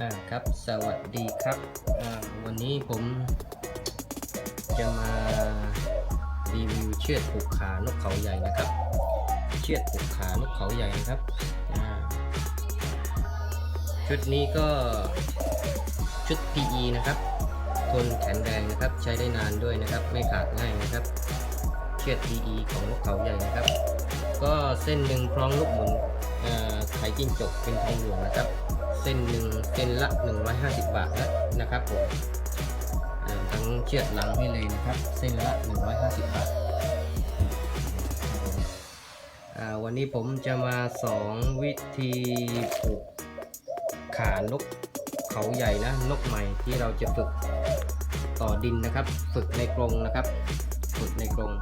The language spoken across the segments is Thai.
อ่าครับ สวัสดีครับอ่าวันนี้ผมจะมารีวิวเชือดผูกขานกเขาใหญ่นะครับ เชือดผูกขานกเขาใหญ่นะครับอ่าชุดนี้ก็ชุด PE นะครับ ทนแข็งแรงนะครับ ใช้ได้นานด้วยนะครับ ไม่ขาดง่ายนะครับ เชือด PE ของนกเขาใหญ่นะครับ ก็เส้นหนึ่งคล้องลูกหมุนไขจิ้งจกเป็นทองหลืองนะครับ ส้นหนึ่งเส้นละ 150 บาทแล้วนะครับผมทั้งเชือดหลังให้เลยนะครับ เส้นละ 150 บาทอ่าวันนี้ผมจะมาสอนวิธีผูกขานกเขาใหญ่นะนกใหม่ที่เราจะฝึกต่อดินนะครับ ฝึกในกรงนะครับ ฝึกในกรง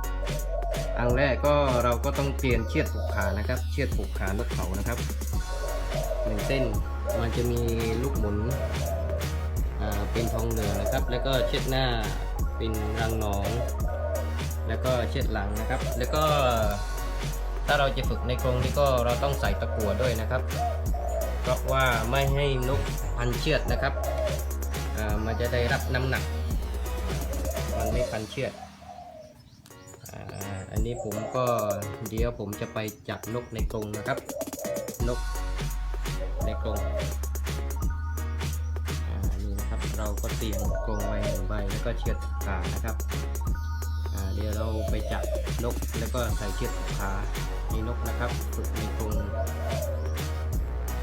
อันแรกก็เราก็ต้องเตรียมเชือดผูกขานะครับ เชือดผูกขานกเขานะครับหนึ่งเส้น มันจะมีลูกหมุนเป็นทองเหลืองนะครับ แล้วก็เชือดหน้าเป็นรังหนอง แล้วก็เชือดหลังนะครับ แล้วก็ถ้าเราจะฝึกในกรงนี่ก็เราต้องใส่ตะกั่วด้วยนะครับ เพราะว่าไม่ให้นกพันเชือดนะครับมันจะได้รับน้ำหนัก มันไม่พันเชือดอันนี้ผมก็เดี๋ยวผมจะไปจับนกในกรงนะครับ นก กรงนี่นะครับเราก็เตรียมกรงไว้หนึ่งใบแล้วก็เชือดขานะครับเดี๋ยวเราไปจับนกแล้วก็ใส่เชือดขาให้นกนะครับฝึกในกรง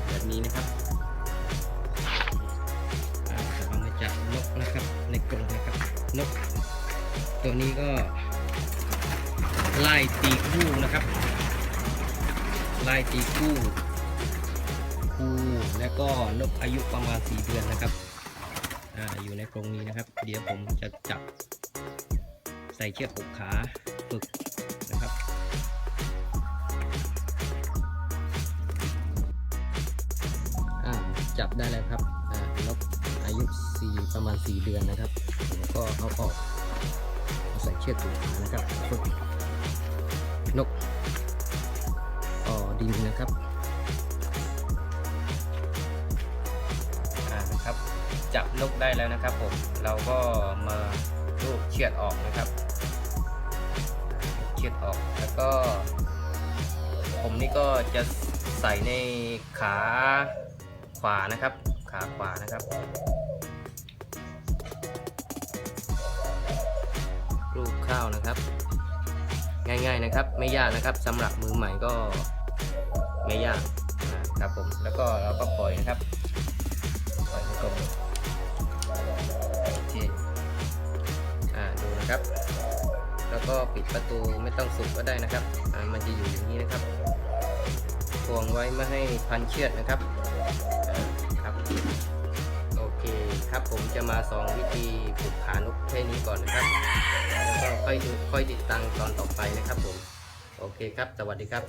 แบบนี้นะครับเรามาจับนกนะครับในกรงนะครับนก ตัวนี้ก็ไล่ตีคู่นะครับไล่ตีคูู่แล้วก็นกอายุประมาณ 4 เดือนนะครับอาอยู่ในกรงนี้นะครับ เดี๋ยวผมจะจับใส่เชือกผูกขาฝึกนะครับจับได้แล้วครับนกอายุ 4 ประมาณ 4 เดือนนะครับ ก็เอาออกเอาใส่เชือกผูกขานะครับฝึกนกต่อดินนะครับ จับนกได้แล้วนะครับผมเราก็มาลูบเชือดออกนะครับ เชือดออกแล้วก็ ผมนี่ก็จะใส่ในขาขวานะครับ ขาขวานะครับลูบข้าวนะครับ ง่ายๆนะครับไม่ยากนะครับสำหรับมือใหม่ก็ไม่ยากนะครับผมแล้วก็เราก็ปล่อยนะครับ แล้วก็ปิดประตูไม่ต้องสุกก็ได้นะครับมันจะอยู่อย่างนี้นะครับทวงไว้ไม่ให้พันเชือดนะครับครับโอเคครับผมจะมาสอนวิธีผูกขานกแค่นี้ก่อนนะครับ แล้วก็ค่อยค่อยติดตั้งตอนต่อไปนะครับผม โอเคครับ สวัสดีครับ